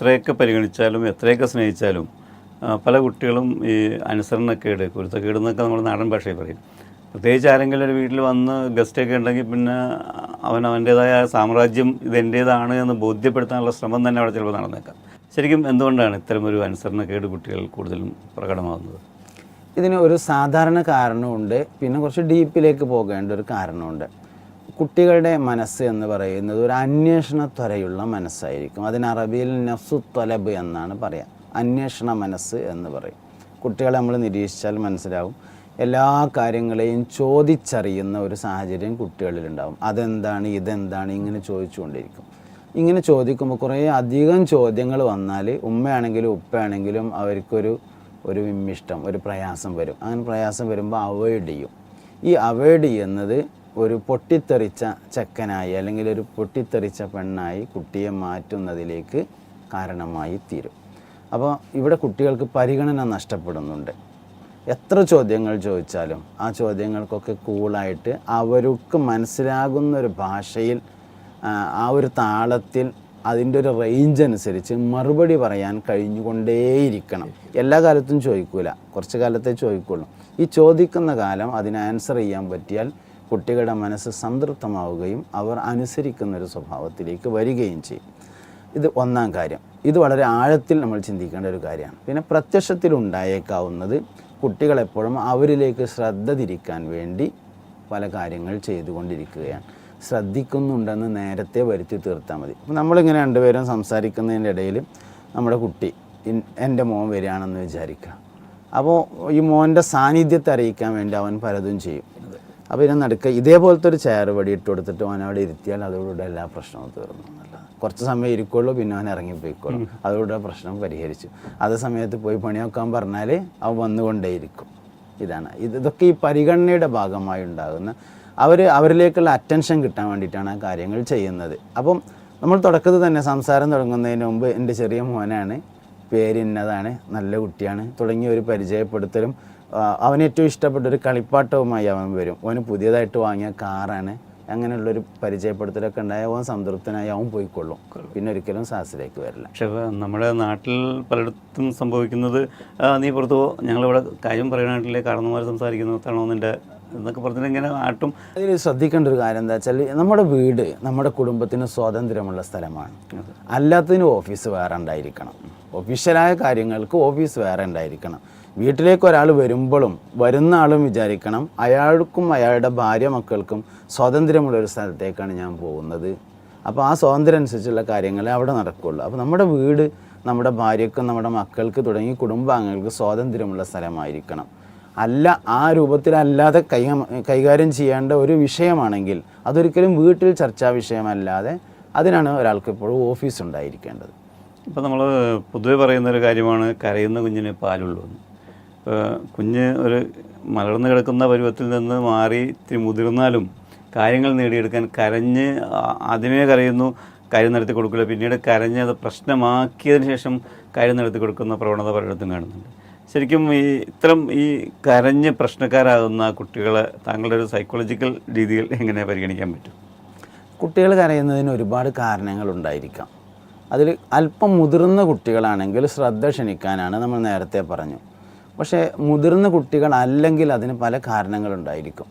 എത്രയൊക്കെ പരിഗണിച്ചാലും എത്രയൊക്കെ സ്നേഹിച്ചാലും പല കുട്ടികളും ഈ അനുസരണക്കേട് കുരുത്തക്കേട് എന്നൊക്കെ നമ്മൾ നാടൻ ഭാഷയിൽ പറയും. പ്രത്യേകിച്ച് ആരെങ്കിലും ഒരു വീട്ടിൽ വന്ന് ഗസ്റ്റൊക്കെ ഉണ്ടെങ്കിൽ പിന്നെ അവൻ അവന്റേതായ സാമ്രാജ്യം ഇതെന്റേതാണ് എന്ന് ബോധ്യപ്പെടുത്താനുള്ള ശ്രമം തന്നെ അവിടെ ചിലപ്പോൾ നടന്നേക്കാം. ശരിക്കും എന്തുകൊണ്ടാണ് ഇത്തരമൊരു അനുസരണക്കേട് കുട്ടികൾ കൂടുതലും പ്രകടമാകുന്നത് ഇതിന് ഒരു സാധാരണ കാരണമുണ്ട് പിന്നെ കുറച്ച് ഡീപ്പിലേക്ക് പോകേണ്ട ഒരു കാരണമുണ്ട് കുട്ടികളുടെ മനസ്സ് എന്ന് പറയുന്നത് ഒരു അന്വേഷണ ത്വരയുള്ള മനസ്സായിരിക്കും. അതിന് അറബിയിൽ നഫ്സു ത്വലബ് എന്നാണ് പറയാം. അന്വേഷണ മനസ്സ് എന്ന് പറയും. കുട്ടികളെ നമ്മൾ നിരീക്ഷിച്ചാൽ മനസ്സിലാവും. എല്ലാ കാര്യങ്ങളെയും ചോദിച്ചറിയുന്ന ഒരു സാഹചര്യം കുട്ടികളിലുണ്ടാവും. അതെന്താണ് ഇതെന്താണ് ഇങ്ങനെ ചോദിച്ചുകൊണ്ടിരിക്കും. ഇങ്ങനെ ചോദിക്കുമ്പോൾ കുറേ അധികം ചോദ്യങ്ങൾ വന്നാൽ ഉമ്മയാണെങ്കിലും ഉപ്പയാണെങ്കിലും അവർക്കൊരു ഒരു വിമ്മിഷ്ടം ഒരു പ്രയാസം വരും. അങ്ങനെ പ്രയാസം വരുമ്പോൾ അവോയ്ഡ് ചെയ്യും. ഈ അവോയ്ഡ് ചെയ്യുന്നത് ഒരു പൊട്ടിത്തെറിച്ച ചെക്കനായി അല്ലെങ്കിൽ ഒരു പൊട്ടിത്തെറിച്ച പെണ്ണായി കുട്ടിയെ മാറ്റുന്നതിലേക്ക് കാരണമായി തീരും. അപ്പോൾ ഇവിടെ കുട്ടികൾക്ക് പരിഗണന നഷ്ടപ്പെടുന്നുണ്ട്. എത്ര ചോദ്യങ്ങൾ ചോദിച്ചാലും ആ ചോദ്യങ്ങൾക്കൊക്കെ കൂളായിട്ട് അവർക്ക് മനസ്സിലാകുന്ന ഒരു ഭാഷയിൽ ആ, ഒരു താളത്തിൽ അതിന്റെ ഒരു റേഞ്ച് അനുസരിച്ച് മറുപടി പറയാൻ കഴിഞ്ഞുകൊണ്ടേയിരിക്കണം. എല്ലാ കാലത്തും ചോദിക്കൂല. കുറച്ച് കാലത്തെ ചോദിക്കുള്ളൂ. ഈ ചോദിക്കുന്ന കാലം അതിന് ആൻസർ ചെയ്യാൻ പറ്റിയാൽ കുട്ടികളുടെ മനസ്സ് സംതൃപ്തമാവുകയും അവർ അനുസരിക്കുന്ന ഒരു സ്വഭാവത്തിലേക്ക് വരികയും ചെയ്യും. ഇത് ഒന്നാം കാര്യം. ഇത് വളരെ ആഴത്തിൽ നമ്മൾ ചിന്തിക്കേണ്ട ഒരു കാര്യമാണ്. പിന്നെ പ്രത്യക്ഷത്തിൽ ഉണ്ടായേക്കാവുന്നത് കുട്ടികളെപ്പോഴും അവരിലേക്ക് ശ്രദ്ധ തിരിക്കാൻ വേണ്ടി പല കാര്യങ്ങൾ ചെയ്തുകൊണ്ടിരിക്കുകയാണ്. ശ്രദ്ധിക്കുന്നുണ്ടെന്ന് നേരത്തെ വരുത്തി തീർത്താൽ മതി. അപ്പോൾ നമ്മളിങ്ങനെ രണ്ടുപേരും സംസാരിക്കുന്നതിന്റെ ഇടയിൽ നമ്മുടെ കുട്ടി എന്റെ മോൻ വരികയാണെന്ന് വിചാരിക്കുക. അപ്പോൾ ഈ മോന്റെ സാന്നിധ്യത്തെ അറിയിക്കാൻ വേണ്ടി അവൻ പലതും ചെയ്യും. അപ്പോൾ ഇതിനെ നടുക്ക് ഇതേപോലത്തെ ഒരു ചെയർ വടി ഇട്ട് കൊടുത്തിട്ട് അവൻ അവിടെ ഇരുത്തിയാൽ അതോടുകൂടെ എല്ലാ പ്രശ്നവും തീർന്നു കുറച്ച് സമയം ഇരിക്കുള്ളൂ പിന്നെ അവൻ ഇറങ്ങിപ്പോയിക്കോളും. അതോടെ പ്രശ്നം പരിഹരിച്ചു. അതേ സമയത്ത് പോയി പണിയൊക്കാൻ പറഞ്ഞാൽ അവൻ വന്നുകൊണ്ടേയിരിക്കും. ഇതാണ്. ഇത് ഇതൊക്കെ ഈ പരിഗണനയുടെ ഭാഗമായി ഉണ്ടാകുന്ന അവർ അവരിലേക്കുള്ള അറ്റൻഷൻ കിട്ടാൻ വേണ്ടിയിട്ടാണ് ആ കാര്യങ്ങൾ ചെയ്യുന്നത്. അപ്പം നമ്മൾ തുടക്കത്തിൽ തന്നെ സംസാരം തുടങ്ങുന്നതിന് മുമ്പ് എന്റെ ചെറിയ മോനാണ് പേര് ഇന്നതാണ് നല്ല കുട്ടിയാണ് തുടങ്ങിയ ഒരു പരിചയപ്പെടുത്തലും അവന് ഏറ്റവും ഇഷ്ടപ്പെട്ട ഒരു കളിപ്പാട്ടവുമായി അവൻ വരും. അവന് പുതിയതായിട്ട് വാങ്ങിയ കാറാണ്. അങ്ങനെയുള്ളൊരു പരിചയപ്പെടുത്തലൊക്കെ ഉണ്ടായ അവൻ സംതൃപ്തനായി അവൻ പോയിക്കൊള്ളും. പിന്നെ ഒരിക്കലും സാസിലേക്ക് വരില്ല. പക്ഷെ നമ്മുടെ നാട്ടിൽ പലയിടത്തും സംഭവിക്കുന്നത് നീ പുറത്തു ഞങ്ങളിവിടെ കാര്യം പറയാനായിട്ടില്ലേ? കാരണന്മാർ സംസാരിക്കുന്നതാണോ നിന്റെ എന്നൊക്കെ പറഞ്ഞിട്ട് ഇങ്ങനെ ആട്ടും. അതിൽ ശ്രദ്ധിക്കേണ്ട ഒരു കാര്യം എന്താ വെച്ചാൽ നമ്മുടെ വീട് നമ്മുടെ കുടുംബത്തിന് സ്വാതന്ത്ര്യമുള്ള സ്ഥലമാണ്. അല്ലാത്തതിന് ഓഫീസ് വേറെ ഉണ്ടായിരിക്കണം. ഒഫീഷ്യലായ കാര്യങ്ങൾക്ക് ഓഫീസ് വേറെ ഉണ്ടായിരിക്കണം. വീട്ടിലേക്ക് ഒരാൾ വരുമ്പോഴും വരുന്ന ആളും വിചാരിക്കണം അയാൾക്കും അയാളുടെ ഭാര്യ മക്കൾക്കും സ്വാതന്ത്ര്യമുള്ള ഒരു സ്ഥലത്തേക്കാണ് ഞാൻ പോകുന്നത്. അപ്പോൾ ആ സ്വാതന്ത്ര്യം അനുസരിച്ചുള്ള കാര്യങ്ങളെ അവിടെ നടക്കുകയുള്ളൂ അപ്പോൾ നമ്മുടെ വീട് നമ്മുടെ ഭാര്യക്കും നമ്മുടെ മക്കൾക്ക് തുടങ്ങി കുടുംബാംഗങ്ങൾക്ക് സ്വാതന്ത്ര്യമുള്ള സ്ഥലമായിരിക്കണം. അല്ല ആ രൂപത്തിലല്ലാതെ കൈ കൈകാര്യം ചെയ്യേണ്ട ഒരു വിഷയമാണെങ്കിൽ അതൊരിക്കലും വീട്ടിൽ ചർച്ചാ വിഷയമല്ലാതെ അതിനാണ് ഒരാൾക്ക് ഇപ്പോഴും ഓഫീസ് ഉണ്ടായിരിക്കേണ്ടത്. ഇപ്പം നമ്മൾ പൊതുവെ പറയുന്ന ഒരു കാര്യമാണ് കരയുന്ന കുഞ്ഞിന് പാലുള്ളൂ ഇപ്പോൾ കുഞ്ഞ് ഒരു മലർന്നു കിടക്കുന്ന പരുവത്തിൽ നിന്ന് മാറി ഇത്തിരി മുതിർന്നാലും കാര്യങ്ങൾ നേടിയെടുക്കാൻ കരഞ്ഞ് ആദ്യമേ കരയുന്നു കാര്യം നടത്തി കൊടുക്കില്ല പിന്നീട് കരഞ്ഞ് അത് പ്രശ്നമാക്കിയതിന് ശേഷം കാര്യം നടത്തി കൊടുക്കുന്ന പ്രവണത പലയിടത്തും കാണുന്നുണ്ട്. ശരിക്കും ഈ ഇത്തരം ഈ കരഞ്ഞ് പ്രശ്നക്കാരാകുന്ന കുട്ടികളെ താങ്കളുടെ ഒരു സൈക്കോളജിക്കൽ രീതിയിൽ എങ്ങനെ പരിഗണിക്കാൻ പറ്റും? കുട്ടികൾ കരയുന്നതിന് ഒരുപാട് കാരണങ്ങളുണ്ടായിരിക്കാം അതിൽ അല്പം മുതിർന്ന കുട്ടികളാണെങ്കിൽ ശ്രദ്ധ ക്ഷണിക്കാനാണ് നമ്മൾ നേരത്തെ പറഞ്ഞു. പക്ഷേ മുതിർന്ന കുട്ടികൾ അല്ലെങ്കിൽ അതിന് പല കാരണങ്ങളുണ്ടായിരിക്കും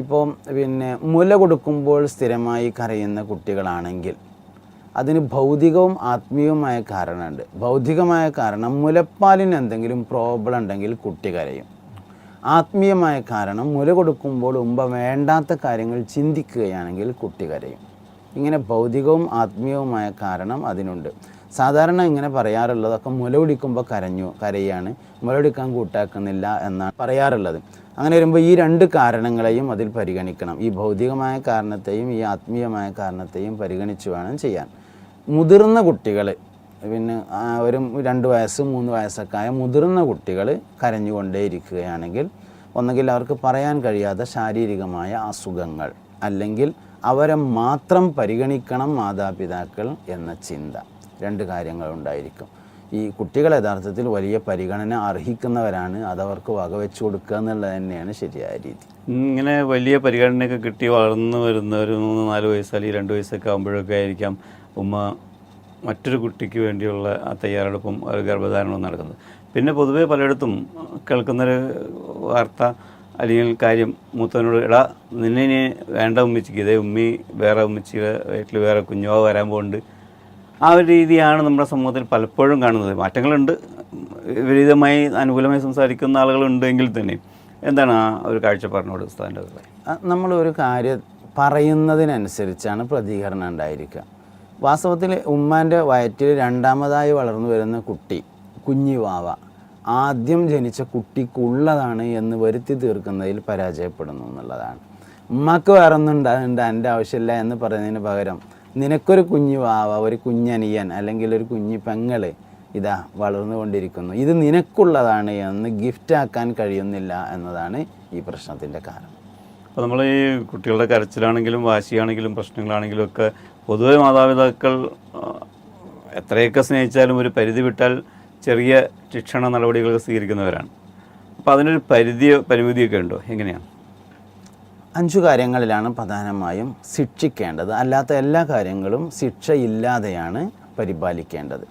ഇപ്പോൾ പിന്നെ മുല കൊടുക്കുമ്പോൾ സ്ഥിരമായി കരയുന്ന കുട്ടികളാണെങ്കിൽ അതിന് ഭൗതികവും ആത്മീയവുമായ കാരണമുണ്ട്. ഭൗതികമായ കാരണം മുലപ്പാലിന് എന്തെങ്കിലും പ്രോബ്ലം ഉണ്ടെങ്കിൽ കുട്ടി കരയും. ആത്മീയമായ കാരണം മുല കൊടുക്കുമ്പോൾ ഉമ്പ വേണ്ടാത്ത കാര്യങ്ങൾ ചിന്തിക്കുകയാണെങ്കിൽ കുട്ടി കരയും. ഇങ്ങനെ ഭൗതികവും ആത്മീയവുമായ കാരണം അതിനുണ്ട്. സാധാരണ ഇങ്ങനെ പറയാറുള്ളതൊക്കെ മുല കുടിക്കുമ്പോൾ കരഞ്ഞു കരയാണ്. മുല കുടിക്കാൻ കൂട്ടാക്കുന്നില്ല എന്നാണ് പറയാറുള്ളത്. അങ്ങനെ വരുമ്പോൾ ഈ രണ്ട് കാരണങ്ങളെയും അതിൽ പരിഗണിക്കണം. ഈ ഭൗതികമായ കാരണത്തെയും ഈ ആത്മീയമായ കാരണത്തെയും പരിഗണിച്ച് വേണം ചെയ്യാൻ. മുതിർന്ന കുട്ടികൾ പിന്നെ ഒരു രണ്ട് വയസ്സ് മൂന്ന് വയസ്സൊക്കെ ആയ മുതിർന്ന കുട്ടികൾ കരഞ്ഞുകൊണ്ടേയിരിക്കുകയാണെങ്കിൽ ഒന്നുകിൽ അവർക്ക് പറയാൻ കഴിയാത്ത ശാരീരികമായ അസുഖങ്ങൾ അല്ലെങ്കിൽ അവരെ മാത്രം പരിഗണിക്കണം മാതാപിതാക്കൾ എന്ന ചിന്ത. രണ്ട് കാര്യങ്ങളുണ്ടായിരിക്കും ഈ കുട്ടികൾ യഥാർത്ഥത്തിൽ വലിയ പരിഗണന അർഹിക്കുന്നവരാണ്. അതവർക്ക് വകവെച്ചു കൊടുക്കുക എന്നുള്ളത് തന്നെയാണ് ശരിയായ രീതി. ഇങ്ങനെ വലിയ പരിഗണനയൊക്കെ കിട്ടി വളർന്നു വരുന്ന ഒരു മൂന്ന് നാല് വയസ്സ് അല്ലെങ്കിൽ രണ്ട് വയസ്സൊക്കെ ആകുമ്പോഴൊക്കെ ആയിരിക്കാം ഉമ്മ മറ്റൊരു കുട്ടിക്ക് വേണ്ടിയുള്ള ആ തയ്യാറെടുപ്പും ഗർഭധാരണവും നടക്കുന്നത്. പിന്നെ പൊതുവേ പലയിടത്തും കേൾക്കുന്നൊരു വാർത്ത അല്ലെങ്കിൽ കാര്യം മൂത്തവനോട് എടാ നിന്നെ ഇനി വേണ്ട ഉമ്മിച്ചിക്ക് ഇതേ ഉമ്മി വേറെ ഉമ്മിച്ചിയുടെ വീട്ടിൽ വേറെ കുഞ്ഞോ വരാൻ പോകുന്നുണ്ട് ആ ഒരു രീതിയാണ് നമ്മുടെ സമൂഹത്തിൽ പലപ്പോഴും കാണുന്നത്. മാറ്റങ്ങളുണ്ട്. വിപരീതമായി അനുകൂലമായി സംസാരിക്കുന്ന ആളുകളുണ്ടെങ്കിൽ തന്നെ. എന്താണ് ആ ഒരു കാഴ്ചപ്പാടിനോട് അഭിപ്രായം? നമ്മൾ ഒരു കാര്യം പറയുന്നതിനനുസരിച്ചാണ് പ്രതികരണം ഉണ്ടായിരിക്കുക. വാസ്തവത്തിൽ ഉമ്മാന്റെ വയറ്റിൽ രണ്ടാമതായി വളർന്നു വരുന്ന കുട്ടി കുഞ്ഞിവാവ ആദ്യം ജനിച്ച കുട്ടിക്കുള്ളതാണ് എന്ന് വരുത്തി തീർക്കുന്നതിൽ പരാജയപ്പെടുന്നു എന്നുള്ളതാണ്. ഉമ്മക്ക് വേറെ ഒന്നും ഉണ്ടാകേണ്ട ആവശ്യമില്ല എന്ന് പറയുന്നതിന് പകരം നിനക്കൊരു കുഞ്ഞു വാവ ഒരു കുഞ്ഞനിയൻ അല്ലെങ്കിൽ ഒരു കുഞ്ഞി പെങ്ങൾ ഇതാ വളർന്നുകൊണ്ടിരിക്കുന്നു ഇത് നിനക്കുള്ളതാണ് എന്ന് ഗിഫ്റ്റാക്കാൻ കഴിയുന്നില്ല എന്നതാണ് ഈ പ്രശ്നത്തിന്റെ കാരണം. അപ്പോൾ നമ്മൾ ഈ കുട്ടികളുടെ കരച്ചിലാണെങ്കിലും വാശിയാണെങ്കിലും പ്രശ്നങ്ങളാണെങ്കിലും ഒക്കെ പൊതുവെ മാതാപിതാക്കൾ എത്രയൊക്കെ സ്നേഹിച്ചാലും ഒരു പരിധി വിട്ടാൽ ചെറിയ ശിക്ഷണ നടപടികൾ സ്വീകരിക്കുന്നവരാണ്. അപ്പോൾ അതിനൊരു പരിധി പരിമിതിയൊക്കെ ഉണ്ടോ? എങ്ങനെയാണ്? അഞ്ചു കാര്യങ്ങളിലാണ് പ്രധാനമായും ശിക്ഷിക്കേണ്ടത്. അല്ലാത്ത എല്ലാ കാര്യങ്ങളും ശിക്ഷയില്ലാതെയാണ് പരിപാലിക്കേണ്ടത്.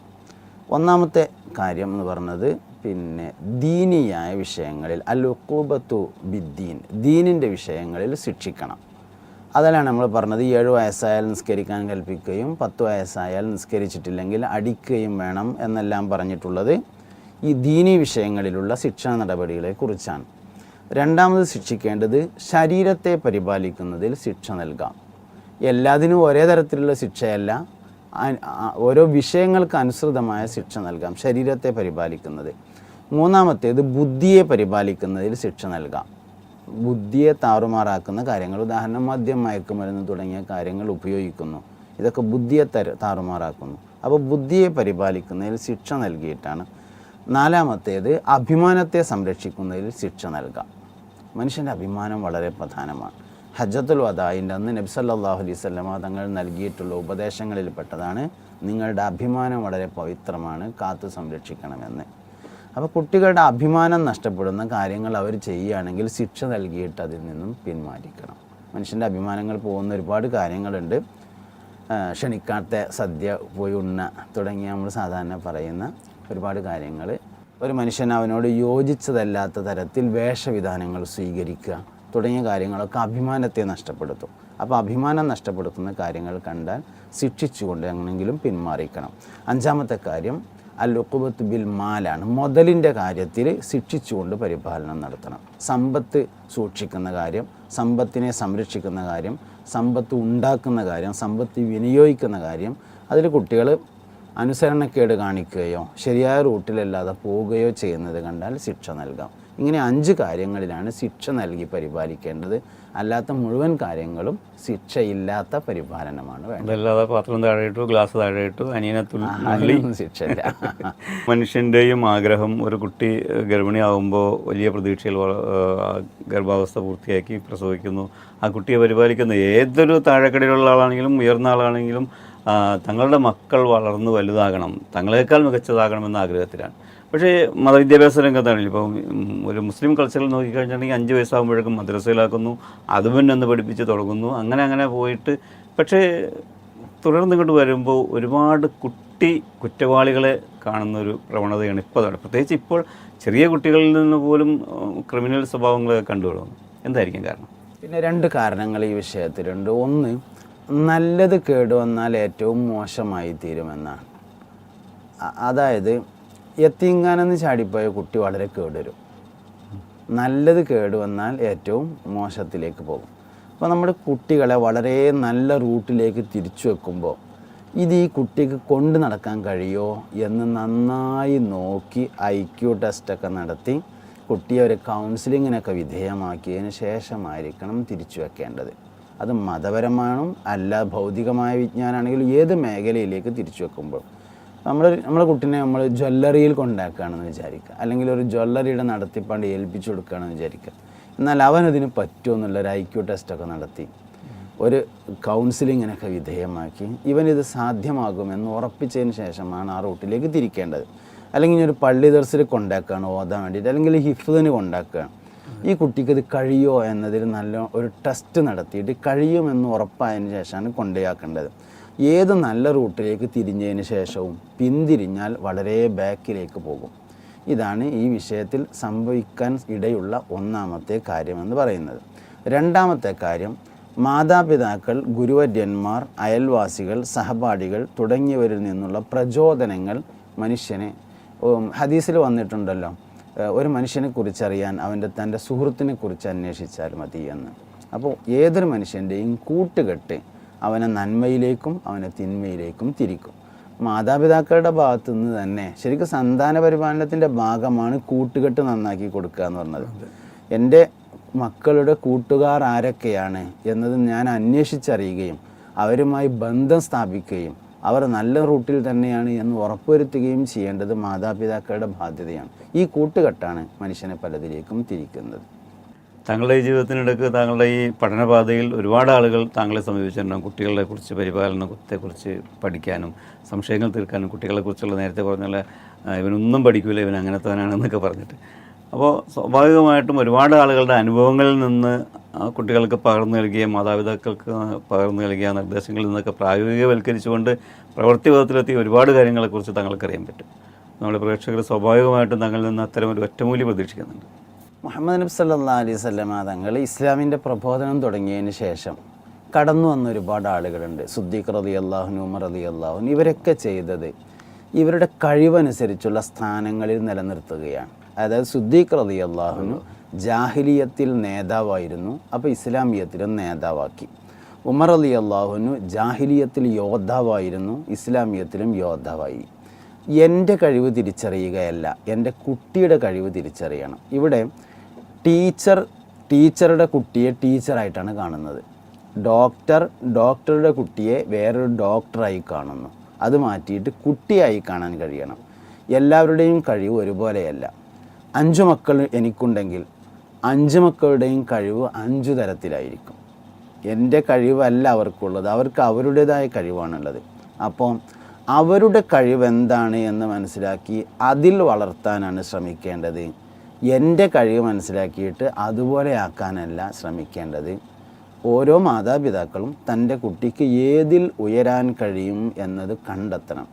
ഒന്നാമത്തെ കാര്യം എന്ന് പറഞ്ഞത് പിന്നെ ദീനിയായ വിഷയങ്ങളിൽ അൽ ഉക്കൂബത്തു ബിദ്ദീൻ ദീനിന്റെ വിഷയങ്ങളിൽ ശിക്ഷിക്കണം. അതിലാണ് നമ്മൾ പറഞ്ഞത് ഏഴ് വയസ്സായാൽ നിസ്കരിക്കാൻ കൽപ്പിക്കുകയും പത്ത് വയസ്സായാൽ നിസ്കരിച്ചിട്ടില്ലെങ്കിൽ അടിക്കുകയും വേണം എന്നെല്ലാം പറഞ്ഞിട്ടുള്ളത് ഈ ദീനി വിഷയങ്ങളിലുള്ള ശിക്ഷാ നടപടികളെ കുറിച്ചാണ്. രണ്ടാമത് ശിക്ഷിക്കേണ്ടത് ശരീരത്തെ പരിപാലിക്കുന്നതിൽ ശിക്ഷ നൽകാം. എല്ലാത്തിനും ഒരേ തരത്തിലുള്ള ശിക്ഷയല്ല ഓരോ വിഷയങ്ങൾക്ക് അനുസൃതമായ ശിക്ഷ നൽകാം. ശരീരത്തെ പരിപാലിക്കുന്നത് മൂന്നാമത്തേത് ബുദ്ധിയെ പരിപാലിക്കുന്നതിൽ ശിക്ഷ നൽകാം. ബുദ്ധിയെ താറുമാറാക്കുന്ന കാര്യങ്ങൾ. ഉദാഹരണം മദ്യം മയക്കുമരുന്ന് തുടങ്ങിയ കാര്യങ്ങൾ ഉപയോഗിക്കുന്നു. ഇതൊക്കെ ബുദ്ധിയെ തര താറുമാറാക്കുന്നു. അപ്പോൾ ബുദ്ധിയെ പരിപാലിക്കുന്നതിൽ ശിക്ഷ നൽകിയിട്ടാണ്. നാലാമത്തേത് അഭിമാനത്തെ സംരക്ഷിക്കുന്നതിൽ ശിക്ഷ നൽകാം. മനുഷ്യന്റെ അഭിമാനം വളരെ പ്രധാനമാണ്. ഹജ്ജത്തുൽ വദായിന്റെ അന്ന് നബി സല്ലല്ലാഹു അലൈഹി വസല്ലമ തങ്ങൾ നൽകിയിട്ടുള്ള ഉപദേശങ്ങളിൽ പെട്ടതാണ് നിങ്ങളുടെ അഭിമാനം വളരെ പവിത്രമാണ് കാത്തു സംരക്ഷിക്കണമെന്ന്. അപ്പോൾ കുട്ടികളുടെ അഭിമാനം നഷ്ടപ്പെടുന്ന കാര്യങ്ങൾ അവർ ചെയ്യുകയാണെങ്കിൽ ശിക്ഷ നൽകിയിട്ട് അതിൽ നിന്നും പിന്മാറ്റിക്കണം മനുഷ്യന്റെ അഭിമാനങ്ങൾ പോകുന്ന ഒരുപാട് കാര്യങ്ങളുണ്ട്. ക്ഷണിക്കാത്ത സദ്യ പോയി ഉണ്ണ തുടങ്ങിയ നമ്മൾ സാധാരണ പറയുന്ന ഒരുപാട് കാര്യങ്ങൾ. ഒരു മനുഷ്യൻ അവനോട് യോജിച്ചതല്ലാത്ത തരത്തിൽ വേഷവിധാനങ്ങൾ സ്വീകരിക്കുക. തുടങ്ങിയ കാര്യങ്ങളൊക്കെ അഭിമാനത്തെ നഷ്ടപ്പെടുത്തും. അപ്പോൾ അഭിമാനം നഷ്ടപ്പെടുത്തുന്ന കാര്യങ്ങൾ കണ്ടാൽ ശിക്ഷിച്ചുകൊണ്ട് എങ്ങനെങ്കിലും പിന്മാറിക്കണം. അഞ്ചാമത്തെ കാര്യം അൽ ഉക്കുബത്ത് ബിൽ മാലാണ് മുതലിന്റെ കാര്യത്തിൽ ശിക്ഷിച്ചുകൊണ്ട് പരിപാലനം നടത്തണം. സമ്പത്ത് സൂക്ഷിക്കുന്ന കാര്യം സമ്പത്തിനെ സംരക്ഷിക്കുന്ന കാര്യം സമ്പത്ത് ഉണ്ടാക്കുന്ന കാര്യം സമ്പത്ത് വിനിയോഗിക്കുന്ന കാര്യം അതിൽ കുട്ടികൾ അനുസരണക്കേട് കാണിക്കുകയോ ശരിയായ റൂട്ടിലല്ലാതെ പോവുകയോ ചെയ്യുന്നത് കണ്ടാൽ ശിക്ഷ നൽകാം. ഇങ്ങനെ അഞ്ച് കാര്യങ്ങളിലാണ് ശിക്ഷ നൽകി പരിപാലിക്കേണ്ടത്. അല്ലാത്ത മുഴുവൻ കാര്യങ്ങളും ശിക്ഷയില്ലാത്ത പരിപാലനമാണ് വേണ്ടത്. അല്ലാതെ പാത്രം താഴെ ഇട്ടു ഗ്ലാസ് താഴെ ഇട്ടു അനിയനെ തുള്ളി. അതിനൊന്നും ശിക്ഷയില്ല. മനുഷ്യന്റെയും ആഗ്രഹം ഒരു കുട്ടി ഗർഭിണിയാവുമ്പോൾ വലിയ പ്രതീക്ഷയിൽ ഗർഭാവസ്ഥ പൂർത്തിയാക്കി പ്രസവിക്കുന്നു. ആ കുട്ടിയെ പരിപാലിക്കുന്ന ഏതൊരു താഴെക്കടയിലുള്ള ആളാണെങ്കിലും ഉയർന്ന ആളാണെങ്കിലും തങ്ങളുടെ മക്കൾ വളർന്ന് വലുതാകണം. തങ്ങളെക്കാൾ മികച്ചതാകണമെന്ന ആഗ്രഹത്തിലാണ്. പക്ഷേ മതവിദ്യാഭ്യാസ രംഗത്താണെങ്കിൽ ഇപ്പം ഒരു മുസ്ലിം കൾച്ചറിൽ നോക്കിക്കഴിഞ്ഞിട്ടുണ്ടെങ്കിൽ അഞ്ച് വയസ്സാകുമ്പോഴേക്കും മദ്രസയിലാക്കുന്നു അതും എന്ന് പഠിപ്പിച്ച് തുടങ്ങുന്നു അങ്ങനെ അങ്ങനെ പോയിട്ട്. പക്ഷേ തുടർന്ന് ഇങ്ങോട്ട് വരുമ്പോൾ ഒരുപാട് കുട്ടി കുറ്റവാളികളെ കാണുന്ന ഒരു പ്രവണതയാണ് ഇപ്പോൾ നടക്കുന്നത്. പ്രത്യേകിച്ച് ഇപ്പോൾ ചെറിയ കുട്ടികളിൽ നിന്ന് പോലും ക്രിമിനൽ സ്വഭാവങ്ങൾ കണ്ടുവരുന്നു എന്തായിരിക്കും കാരണം? പിന്നെ രണ്ട് കാരണങ്ങൾ ഈ വിഷയത്തിലുണ്ട് ഒന്ന് നല്ലത് കേടുവന്നാൽ ഏറ്റവും മോശമായി തീരുമെന്നാണ്. അതായത് എത്തിങ്ങാനെന്ന് ചാടിപ്പോയ കുട്ടി വളരെ കേടുവരും. നല്ലത് കേടുവന്നാൽ ഏറ്റവും മോശത്തിലേക്ക് പോകും. അപ്പോൾ നമ്മുടെ കുട്ടികളെ വളരെ നല്ല റൂട്ടിലേക്ക് തിരിച്ചു വെക്കുമ്പോൾ ഇത് ഈ കുട്ടിക്ക് കൊണ്ട് നടക്കാൻ കഴിയുമോ എന്ന് നന്നായി നോക്കി ഐ ക്യു ടെസ്റ്റൊക്കെ നടത്തി കുട്ടിയെ ഒരു കൗൺസിലിങ്ങിനൊക്കെ വിധേയമാക്കിയതിന് ശേഷമായിരിക്കണം തിരിച്ചു വെക്കേണ്ടത്. അത് മതപരമാണോ അല്ല ഭൗതികമായ വിജ്ഞാനമാണെങ്കിലും ഏത് മേഖലയിലേക്ക് തിരിച്ചു വെക്കുമ്പോൾ. നമ്മൾ നമ്മളെ കുട്ടീനെ നമ്മൾ ജ്വല്ലറിയിൽ കൊണ്ടാക്കുകയാണെന്ന് വിചാരിക്കുക. അല്ലെങ്കിൽ ഒരു ജ്വല്ലറിയുടെ നടത്തിപ്പാണ്ട് ഏൽപ്പിച്ചു കൊടുക്കുകയാണെന്ന് വിചാരിക്കുക. എന്നാൽ അവനതിന് പറ്റുമെന്നുള്ള ഒരു ഐ ക്യു ടെസ്റ്റൊക്കെ നടത്തി. ഒരു കൗൺസിലിങ്ങിനൊക്കെ വിധേയമാക്കി. ഇവനിത് സാധ്യമാകുമെന്ന് ഉറപ്പിച്ചതിന് ശേഷമാണ് ആ റൂട്ടിലേക്ക് തിരിക്കേണ്ടത്. അല്ലെങ്കിൽ ഒരു പള്ളി ദർസിൽ കൊണ്ടാക്കുകയാണ് ഓതാൻ വേണ്ടിയിട്ട്. അല്ലെങ്കിൽ ഹിഫ്ദിന് കൊണ്ടാക്കുകയാണ്. ഈ കുട്ടിക്ക് ഇത് കഴിയോ എന്നതിൽ നല്ല ഒരു ടെസ്റ്റ് നടത്തിയിട്ട് കഴിയുമെന്ന് ഉറപ്പായതിന് ശേഷമാണ് കൊണ്ടുപോയാക്കേണ്ടത് ഏത് നല്ല റൂട്ടിലേക്ക് തിരിഞ്ഞതിന് ശേഷവും പിന്തിരിഞ്ഞാൽ വളരെ ബാക്കിലേക്ക് പോകും. ഇതാണ് ഈ വിഷയത്തിൽ സംഭവിക്കാൻ ഇടയുള്ള ഒന്നാമത്തെ കാര്യമെന്ന് പറയുന്നത്. രണ്ടാമത്തെ കാര്യം മാതാപിതാക്കൾ ഗുരുവര്യന്മാർ അയൽവാസികൾ സഹപാഠികൾ തുടങ്ങിയവരിൽ നിന്നുള്ള പ്രചോദനങ്ങൾ മനുഷ്യനെ ഹദീസിൽ വന്നിട്ടുണ്ടല്ലോ ഒരു മനുഷ്യനെ കുറിച്ചറിയാൻ അവന്റെ തന്റെ സുഹൃത്തിനെ കുറിച്ച് അന്വേഷിച്ചാൽ മതി എന്ന്. അപ്പോൾ ഏതൊരു മനുഷ്യന്റെയും കൂട്ടുകെട്ട് അവനെ നന്മയിലേക്കും അവനെ തിന്മയിലേക്കും തിരിക്കും. മാതാപിതാക്കളുടെ ഭാഗത്തു നിന്ന് തന്നെ ശരിക്കും സന്താന പരിപാലനത്തിന്റെ ഭാഗമാണ് കൂട്ടുകെട്ട് നന്നാക്കി കൊടുക്കുക എന്ന് പറഞ്ഞത്. എന്റെ മക്കളുടെ കൂട്ടുകാർ ആരൊക്കെയാണ് എന്നത് ഞാൻ അന്വേഷിച്ചറിയുകയും അവരുമായി ബന്ധം സ്ഥാപിക്കുകയും അവർ നല്ല റൂട്ടിൽ തന്നെയാണ് എന്ന് ഉറപ്പുവരുത്തുകയും ചെയ്യേണ്ടത് മാതാപിതാക്കളുടെ ബാധ്യതയാണ്. ഈ കൂട്ടുകെട്ടാണ് മനുഷ്യനെ പലതിലേക്കും തിരിക്കുന്നത്. താങ്കളുടെ ഈ ജീവിതത്തിനിടയ്ക്ക് താങ്കളുടെ ഈ പഠനപാതയിൽ ഒരുപാട് ആളുകൾ താങ്കളെ സമീപിച്ചിട്ടുണ്ടാകും കുട്ടികളെ കുറിച്ച് പരിപാലനത്തെക്കുറിച്ച് പഠിക്കാനും സംശയങ്ങൾ തീർക്കാനും കുട്ടികളെ കുറിച്ചുള്ള നേരത്തെ പറഞ്ഞ ഇവനൊന്നും പഠിക്കില്ല ഇവൻ അങ്ങനത്തവനാണെന്നൊക്കെ പറഞ്ഞിട്ട്. അപ്പോൾ സ്വാഭാവികമായിട്ടും ഒരുപാട് ആളുകളുടെ അനുഭവങ്ങളിൽ നിന്ന് കുട്ടികൾക്ക് പകർന്നു നൽകിയ മാതാപിതാക്കൾക്ക് പകർന്നു നൽകിയ നിർദ്ദേശങ്ങളിൽ നിന്നൊക്കെ പ്രായോഗികവൽക്കരിച്ചുകൊണ്ട് പ്രവൃത്തിപഥത്തിലെത്തിയ ഒരുപാട് കാര്യങ്ങളെക്കുറിച്ച് താങ്കൾക്കറിയാൻ പറ്റും. നമ്മുടെ പ്രേക്ഷകർ സ്വാഭാവികമായിട്ടും താങ്കളിൽ നിന്ന് അത്തരം ഒരു ഒറ്റമൂലി പ്രതീക്ഷിക്കുന്നുണ്ട്. മുഹമ്മദ് നബി സല്ലാ അലൈഹി സ്വലമ തങ്ങൾ ഇസ്ലാമിന്റെ പ്രബോധനം തുടങ്ങിയതിന് ശേഷം കടന്നു വന്ന ഒരുപാട് ആളുകളുണ്ട്. സുദ്ദീഖ് റതി അള്ളാഹുൻ ഉമർ റതി അള്ളാഹുൻ ഇവരൊക്കെ ചെയ്തത് ഇവരുടെ കഴിവനുസരിച്ചുള്ള സ്ഥാനങ്ങളിൽ നിലനിർത്തുകയാണ്. അതായത് സുദ്ദീഖ് റതി അള്ളാഹുനു ജാഹിലിയത്തിൽ നേതാവായിരുന്നു. അപ്പോൾ ഇസ്ലാമിയത്തിലും നേതാവാക്കി. ഉമർ അലി അള്ളാഹുനു ജാഹിലിയത്തിൽ യോദ്ധാവായിരുന്നു. ഇസ്ലാമിയത്തിലും യോദ്ധാവായി. എന്റെ കഴിവ് തിരിച്ചറിയുകയല്ല. എന്റെ കുട്ടിയുടെ കഴിവ് തിരിച്ചറിയണം. ഇവിടെ ടീച്ചർ ടീച്ചറുടെ കുട്ടിയെ ടീച്ചറായിട്ടാണ് കാണുന്നത്. ഡോക്ടർ ഡോക്ടറുടെ കുട്ടിയെ വേറൊരു ഡോക്ടറായി കാണുന്നു. അത് മാറ്റിയിട്ട് കുട്ടിയായി കാണാൻ കഴിയണം. എല്ലാവരുടെയും കഴിവ് ഒരുപോലെയല്ല. അഞ്ച് മക്കൾ എനിക്കുണ്ടെങ്കിൽ അഞ്ച് മക്കളുടെയും കഴിവ് അഞ്ചു തരത്തിലായിരിക്കും. എന്റെ കഴിവല്ല അവർക്കുള്ളത്. അവർക്ക് അവരുടേതായ കഴിവാണുള്ളത്. അപ്പോൾ അവരുടെ കഴിവ് എന്താണ് എന്ന് മനസ്സിലാക്കി അതിൽ വളർത്താനാണ് ശ്രമിക്കേണ്ടത്. എന്റെ കഴിവ് മനസ്സിലാക്കിയിട്ട് അതുപോലെ ആക്കാനല്ല ശ്രമിക്കേണ്ടത്. ഓരോ മാതാപിതാക്കളും തന്റെ കുട്ടിക്ക് ഏതിൽ ഉയരാൻ കഴിയും എന്നത് കണ്ടെത്തണം.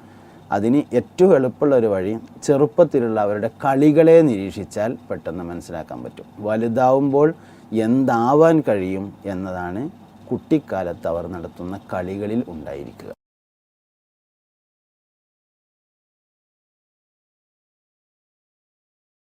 അതിന് ഏറ്റവും എളുപ്പമുള്ള ഒരു വഴി ചെറുപ്പത്തിലുള്ള അവരുടെ കളികളെ നിരീക്ഷിച്ചാൽ പെട്ടെന്ന് മനസ്സിലാക്കാൻ പറ്റും. വലുതാവുമ്പോൾ എന്താവാൻ കഴിയും എന്നതാണ് കുട്ടിക്കാലത്ത് അവർ നടത്തുന്ന കളികളിൽ ഉണ്ടായിരിക്കുക.